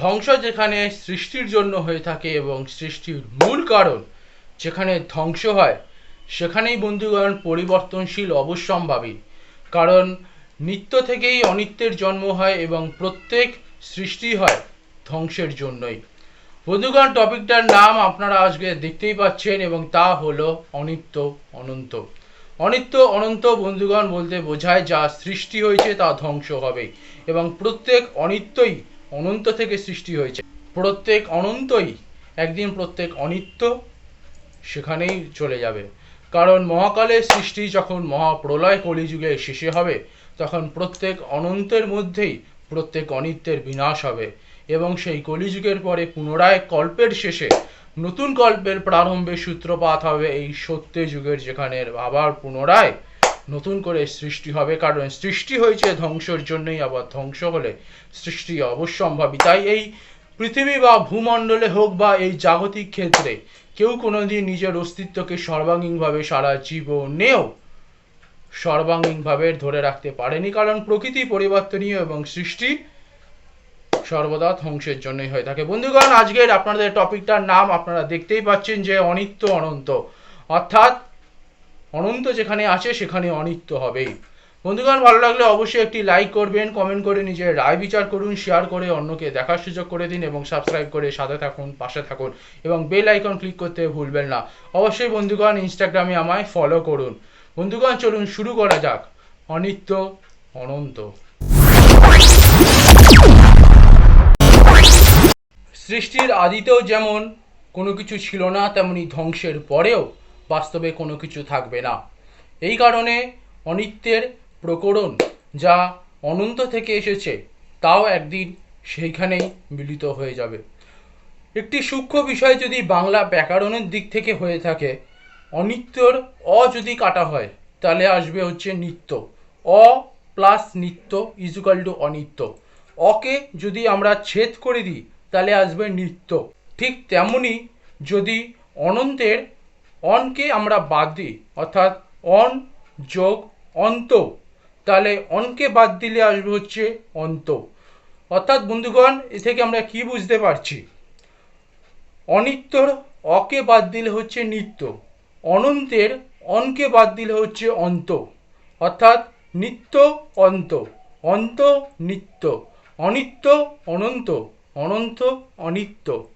ধ্বংস যেখানে সৃষ্টির জন্য হয়ে থাকে এবং সৃষ্টির মূল কারণ যেখানে ধ্বংস হয়, সেখানেই বন্ধুগণ পরিবর্তনশীল অবশ্যম্ভাবী। কারণ নিত্য থেকেই অনিত্যের জন্ম হয় এবং প্রত্যেক সৃষ্টি হয় ধ্বংসের জন্যই। বন্ধুগণ, টপিকটার নাম আপনারা আজকে দেখতেই পাচ্ছেন এবং তা হলো অনিত্য অনন্ত। অনিত্য অনন্ত বন্ধুগণ বলতে বোঝায় যা সৃষ্টি হয়েছে তা ধ্বংস হবে এবং প্রত্যেক অনিত্যই অনন্ত থেকে সৃষ্টি হয়েছে। প্রত্যেক অনন্তই একদিন প্রত্যেক অনিত্য সেখানেই চলে যাবে। কারণ মহাকালের সৃষ্টি যখন মহাপ্রলয় কলিযুগে শেষে হবে, তখন প্রত্যেক অনন্তের মধ্যেই প্রত্যেক অনিত্যের বিনাশ হবে এবং সেই কলিযুগের পরে পুনরায় কল্পের শেষে নতুন কল্পের প্রারম্ভে সূত্রপাত হবে এই সত্য যুগের যেখানে আবার পুনরায় নতুন করে সৃষ্টি হবে, কারণ সৃষ্টি হয়েছে ধ্বংসের জন্যই আবার ধ্বংস হলে সৃষ্টি অবশ্যম্ভাবী। তাই এই পৃথিবী বা ভূমণ্ডলে হোক বা এই জাগতিক ক্ষেত্রে কেউ কোনোদিন নিজের অস্তিত্বকে সর্বাঙ্গীনভাবে সারা জীবনেও সর্বাঙ্গীনভাবে ধরে রাখতে পারেনি, কারণ প্রকৃতি পরিবর্তনীয় এবং সৃষ্টি সর্বদা ধ্বংসের জন্যই হয়ে থাকে। বন্ধুগণ, আজকের আপনাদের টপিকটার নাম আপনারা দেখতেই পাচ্ছেন যে অনিত্য অনন্ত। অর্থাৎ অনন্ত যেখানে আছে সেখানে অনিত্য হবেই। বন্ধুগণ, ভালো লাগলে অবশ্যই একটি লাইক করবেন কমেন্ট করে নিজের রায় বিচার করুন শেয়ার করে অন্যকে দেখার সুযোগ করে দিন এবং সাবস্ক্রাইব করে সাথে থাকুন, পাশে থাকুন এবং বেল আইকন ক্লিক করতে ভুলবেন না। অবশ্যই বন্ধুগণ ইনস্টাগ্রামে আমায় ফলো করুন। বন্ধুগণ, চলুন শুরু করা যাক। অনিত্য, অনন্ত। সৃষ্টির আদিতেও যেমন কোনো কিছু ছিল না, তেমনি ধ্বংসের পরেও বাস্তবে কোনো কিছু থাকবে না। এই কারণে অনিত্যের প্রকরণ যা অনন্ত থেকে এসেছে, তাও একদিন সেইখানেই মিলিত হয়ে যাবে। একটি সূক্ষ্ম বিষয় যদি বাংলা ব্যাকরণের দিক থেকে হয়ে থাকে, অনিত্যর অ যদি কাটা হয়, তাহলে আসবে হচ্ছে নিত্য। অ প্লাস নিত্য ইজুকাল টু অনিত্য। অকে যদি আমরা ছেদ করে দিই, তাহলে আসবে নিত্য। ঠিক তেমনি যদি অনন্তের অনকে আমরা বাদ দিই, অর্থাৎ অন যোগ অন্ত। তাহলে অনকে বাদ দিলে আসবে হচ্ছে অন্ত। অর্থাৎ বন্ধুগণ, এ থেকে আমরা কি বুঝতে পারছি? অনিত্যর অকে বাদ দিলে হচ্ছে নিত্য, অনন্তের অনকে বাদ দিলে হচ্ছে অন্ত। অর্থাৎ নিত্য অন্ত অন্ত নিত্য, অনিত্য অনন্ত অনন্ত অনিত্য।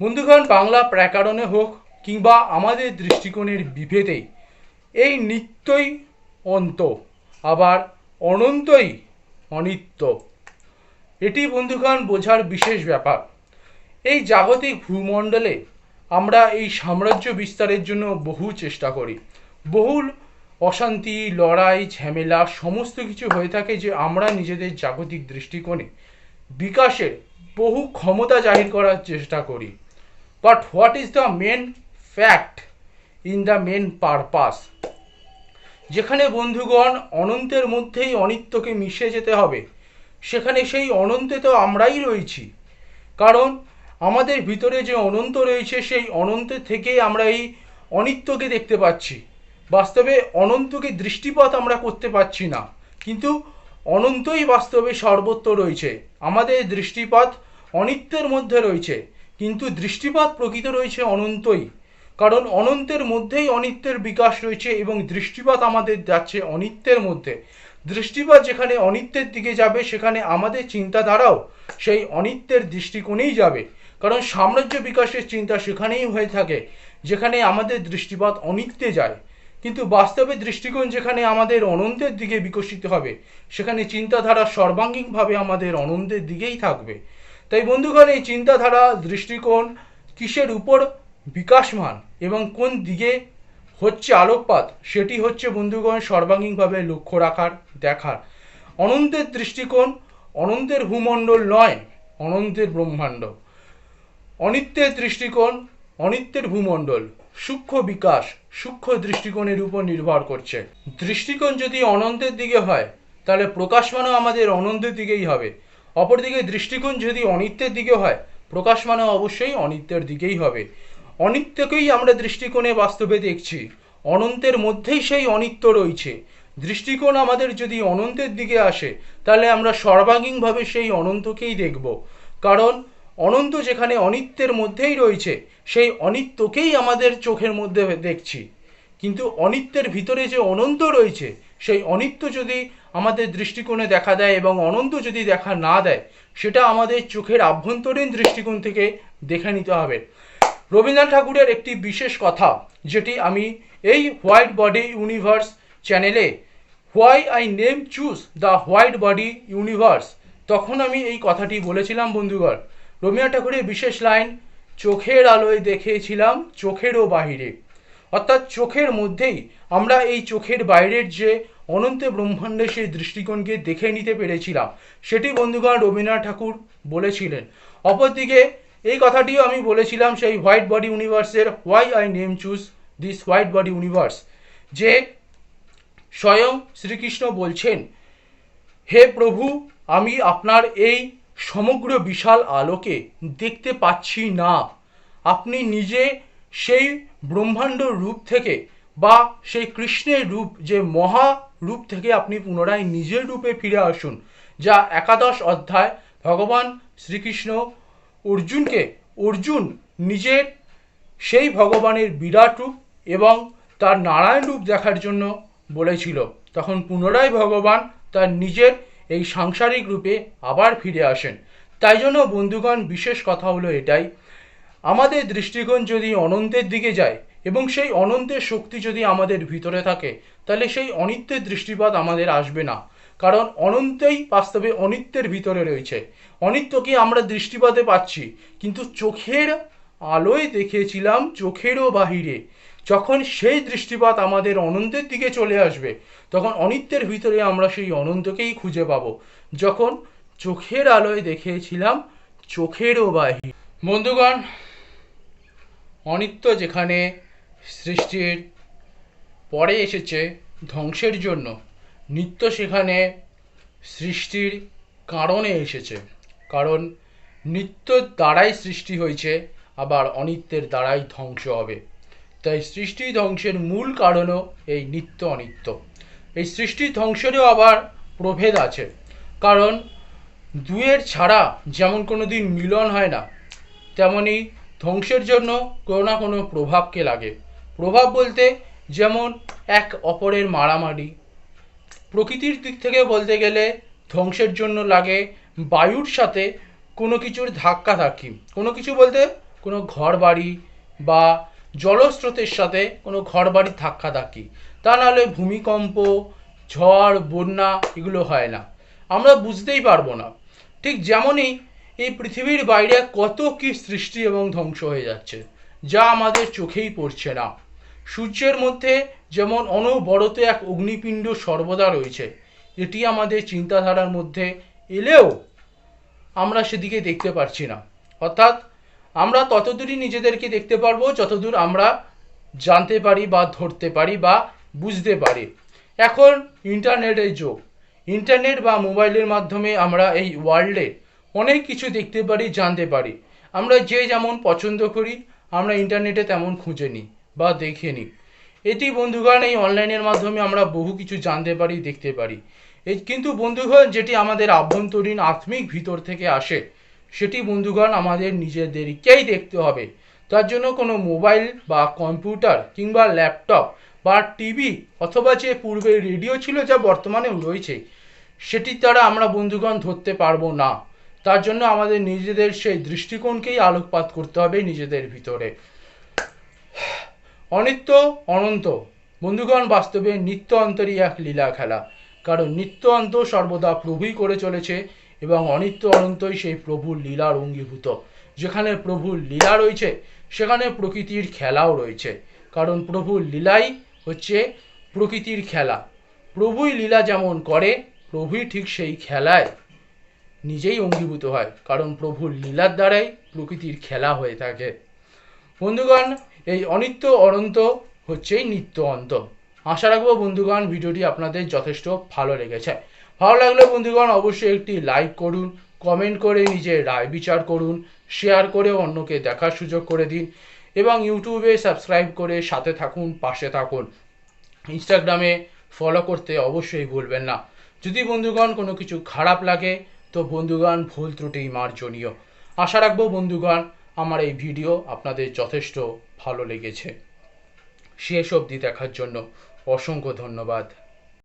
বন্ধুগণ, বাংলা প্রাকারণে হোক কিংবা আমাদের দৃষ্টিকোণের বিভেদে, এই নিত্যই অন্ত, আবার অনন্তই অনিত্য। এটি বন্ধুগণ বোঝার বিশেষ ব্যাপার। এই জাগতিক ভূমণ্ডলে আমরা এই সাম্রাজ্য বিস্তারের জন্য বহু চেষ্টা করি। বহুল অশান্তি, লড়াই, ঝামেলা, সমস্ত কিছু হয়ে থাকে যে আমরা নিজেদের জাগতিক দৃষ্টিকোণে বিকাশের বহু ক্ষমতা জাহির করার চেষ্টা করি। But what is the main fact in the main purpose যেখানে বন্ধুগণ অনন্তের মধ্যেই অনিত্যকে মিশে যেতে হবে, সেখানে সেই অনন্তে তো আমরাই রয়েছি। কারণ আমাদের ভিতরে যে অনন্ত রয়েছে, সেই অনন্তের থেকেই আমরা এই অনিত্যকে দেখতে পাচ্ছি। বাস্তবে অনন্তকে দৃষ্টিপাত আমরা করতে পারছি না, কিন্তু অনন্তই বাস্তবে সর্বত্র রয়েছে। আমাদের দৃষ্টিপাত অনিত্যের মধ্যে রয়েছে, কিন্তু দৃষ্টিপাত প্রকৃত রয়েছে অনন্তই। কারণ অনন্তের মধ্যেই অনিত্যের বিকাশ রয়েছে এবং দৃষ্টিপাত আমাদের যাচ্ছে অনিত্যের মধ্যে। দৃষ্টিপাত যেখানে অনিত্যের দিকে যাবে, সেখানে আমাদের চিন্তাধারাও সেই অনিত্যের দৃষ্টিকোণেই যাবে। কারণ সাম্রাজ্য বিকাশের চিন্তা সেখানেই হয়ে থাকে, যেখানে আমাদের দৃষ্টিপাত অনিত্যে যায়। কিন্তু বাস্তবে দৃষ্টিকোণ যেখানে আমাদের অনন্তের দিকে বিকশিত হবে, সেখানে চিন্তাধারা সর্বাঙ্গীনভাবে আমাদের অনন্তের দিকেই থাকবে। তাই বন্ধুগণ, এই চিন্তাধারা, দৃষ্টিকোণ কিসের উপর বিকাশমান এবং কোন দিকে হচ্ছে আলোকপাত, সেটি হচ্ছে বন্ধুগণ সর্বাঙ্গীনভাবে লক্ষ্য রাখার, দেখার। অনন্তের দৃষ্টিকোণ অনন্তের ভূমণ্ডল নয়, অনন্তের ব্রহ্মাণ্ড। অনিত্যের দৃষ্টিকোণ অনিত্যের ভূমণ্ডল। সূক্ষ্ম বিকাশ সূক্ষ্ম দৃষ্টিকোণের উপর নির্ভর করছে। দৃষ্টিকোণ যদি অনন্তের দিকে হয়, তাহলে প্রকাশমানও আমাদের অনন্তের দিকেই হবে। অপরদিকে দৃষ্টিকোণ যদি অনিত্যের দিকে হয়, প্রকাশমানও অবশ্যই অনিত্যের দিকেই হবে। অনিত্যকেই আমরা দৃষ্টিকোণে বাস্তবে দেখছি। অনন্তের মধ্যেই সেই অনিত্য রয়েছে। দৃষ্টিকোণ আমাদের যদি অনন্তের দিকে আসে, তাহলে আমরা সর্বাঙ্গীনভাবে সেই অনন্তকেই দেখব। কারণ অনন্ত যেখানে অনিত্যের মধ্যেই রয়েছে, সেই অনিত্যকেই আমাদের চোখের মধ্যে দেখছি। কিন্তু অনিত্যের ভিতরে যে অনন্ত রয়েছে, সেই অনিত্য যদি আমাদের দৃষ্টিকোণে দেখা দেয় এবং অনন্ত যদি দেখা না দেয়, সেটা আমাদের চোখের আভ্যন্তরীণ দৃষ্টিকোণ থেকে দেখে নিতে হবে। রবীন্দ্রনাথ ঠাকুরের একটি বিশেষ কথা, যেটি আমি এই হোয়াইট বডি ইউনিভার্স চ্যানেলে why I name choose the white body universe, তখন আমি এই কথাটি বলেছিলাম, বন্ধুগণ। রবীন্দ্রনাথ ঠাকুরের বিশেষ লাইন, চোখের আলোয় দেখেছিলাম, চোখেরও বাহিরে। অর্থাৎ চোখের মধ্যেই আমরা এই চোখের বাইরের যে অনন্ত ব্রহ্মাণ্ডের সেই দৃষ্টিকোণকে দেখে নিতে পেরেছিলাম, সেটি বন্ধুগণ রবীন্দ্রনাথ ঠাকুর বলেছিলেন। অপরদিকে এই কথাটিও আমি বলেছিলাম সেই হোয়াইট বডি ইউনিভার্সের why I name choose this white body universe, যে স্বয়ং শ্রীকৃষ্ণ বলছেন, হে প্রভু, আমি আপনার এই সমগ্র বিশাল আলোকে দেখতে পাচ্ছি না। আপনি নিজে সেই ব্রহ্মাণ্ড রূপ থেকে বা সেই কৃষ্ণের রূপ, যে মহা রূপ থেকে আপনি পুনরায় নিজের রূপে ফিরে আসুন, যা একাদশ অধ্যায় ভগবান শ্রীকৃষ্ণ অর্জুনকে অর্জুন নিজের সেই ভগবানের বিরাট রূপ এবং তার নারায়ণ রূপ দেখার জন্য বলেছিল। তখন পুনরায় ভগবান তার নিজের এই সাংসারিক রূপে আবার ফিরে আসেন। তাই জন্য বন্ধুগণ, বিশেষ কথা হলো এটাই, আমাদের দৃষ্টিকোণ যদি অনন্তের দিকে যায় এবং সেই অনন্তের শক্তি যদি আমাদের ভিতরে থাকে, তাহলে সেই অনিত্যের দৃষ্টিপাত আমাদের আসবে না। কারণ অনন্তই বাস্তবে অনিত্যের ভিতরে রয়েছে। অনিত্যকে আমরা দৃষ্টিপাতে পাচ্ছি, কিন্তু চোখের আলোয় দেখেছিলাম চোখেরও বাহিরে। যখন সেই দৃষ্টিপাত আমাদের অনন্তের দিকে চলে আসবে, তখন অনিত্যের ভিতরে আমরা সেই অনন্তকেই খুঁজে পাবো। যখন চোখের আলোয় দেখেছিলাম চোখেরও বাহির। বন্ধুগণ, অনিত্য যেখানে সৃষ্টির পরে এসেছে ধ্বংসের জন্য নিত্য সেখানে সৃষ্টির কারণে এসেছে। কারণ নিত্যর দ্বারাই সৃষ্টি হয়েছে, আবার অনিত্যের দ্বারাই ধ্বংস হবে। তাই সৃষ্টি ধ্বংসের মূল কারণও এই নিত্য অনিত্য। এই সৃষ্টি ধ্বংসেরও আবার প্রভেদ আছে। কারণ দুয়ের ছাড়া যেমন কোনো দিন মিলন হয় না, তেমনি ধ্বংসের জন্য কোনো না কোনো প্রভাবকে লাগে। প্রভাব বলতে যেমন এক অপরের মারামারি প্রকৃতির দিক থেকে বলতে গেলে ধ্বংসের জন্য লাগে বায়ুর সাথে কোনো কিছুর ধাক্কা ধাক্কি। কোনো কিছু বলতে কোনো ঘর বাড়ি বা জলস্রোতের সাথে কোনো ঘর বাড়ির ধাক্কা ধাক্কি। তা নাহলে ভূমিকম্প, ঝড়, বন্যা এগুলো হয় না। আমরা বুঝতেই পারব না। ঠিক যেমনই এই পৃথিবীর বাইরে কত কি সৃষ্টি এবং ধ্বংস হয়ে যাচ্ছে, যা আমাদের চোখেই পড়ছে না। সূর্যের মধ্যে যেমন অনবরত এক অগ্নিপিণ্ড সর্বদা রয়েছে, এটি আমাদের চিন্তাধারার মধ্যে এলেও আমরা সেদিকে দেখতে পারছি না। অর্থাৎ আমরা ততদূরই নিজেদেরকে দেখতে পারব যতদূর আমরা জানতে পারি বা ধরতে পারি বা বুঝতে পারি। এখন ইন্টারনেটের যুগ। ইন্টারনেট বা মোবাইলের মাধ্যমে আমরা এই ওয়ার্ল্ডে অনেক কিছু দেখতে পারি, জানতে পারি। আমরা যে যেমন পছন্দ করি, আমরা ইন্টারনেটে তেমন খুঁজে নিই। বা দেখে নিই। এটি বন্ধুগণ, এই অনলাইনের মাধ্যমে আমরা বহু কিছু জানতে পারি, দেখতে পারি। কিন্তু বন্ধুগণ, যেটি আমাদের আভ্যন্তরীণ আত্মিক ভিতর থেকে আসে, সেটি বন্ধুগণ, আমাদের নিজেদেরকেই দেখতে হবে। তার জন্য কোনো মোবাইল বা কম্পিউটার কিংবা ল্যাপটপ বা টিভি অথবা যে পূর্বে রেডিও ছিল, যা বর্তমানে রয়েছে সেটির দ্বারা আমরা বন্ধুগণ ধরতে পারব না। তার জন্য আমাদের নিজেদের সেই দৃষ্টিকোণকেই আলোকপাত করতে হবে নিজেদের ভিতরে। অনিত্য অনন্ত। বন্ধুগণ, বাস্তবে নিত্য অন্তরই এক লীলা খেলা। কারণ নিত্য অন্ত সর্বদা প্রভুই করে চলেছে এবং অনিত্য অনন্তই সেই প্রভুর লীলার অঙ্গীভূত। যেখানে প্রভুর লীলা রয়েছে, সেখানে প্রকৃতির খেলাও রয়েছে। কারণ প্রভুর লীলাই হচ্ছে প্রকৃতির খেলা। প্রভুই লীলা যেমন করে, প্রভুই ঠিক সেই খেলায় নিজেই অঙ্গীভূত হয়। কারণ প্রভুর লীলার দ্বারাই প্রকৃতির খেলা হয়ে থাকে। বন্ধুগণ এই অনিত্য অনন্ত হচ্ছেই নিত্য অন্ত। আশা রাখব বন্ধুগণ, ভিডিওটি আপনাদের যথেষ্ট ভালো লেগেছে। ভালো লাগলে বন্ধুগণ, অবশ্যই একটি লাইক করুন কমেন্ট করে নিজের রায় বিচার করুন শেয়ার করে অন্যকে দেখার সুযোগ করে দিন, এবং ইউটিউবে সাবস্ক্রাইব করে সাথে থাকুন, পাশে থাকুন। ইনস্টাগ্রামে ফলো করতে অবশ্যই ভুলবেন না। যদি বন্ধুগণ কোনো কিছু খারাপ লাগে, তো বন্ধুগণ ভুল ত্রুটি মার্জনীয়। আশা রাখব বন্ধুগণ, আমার এই ভিডিও আপনাদের যথেষ্ট ভালো লেগেছে। শেষ অবধি দেখার জন্য অসংখ্য ধন্যবাদ।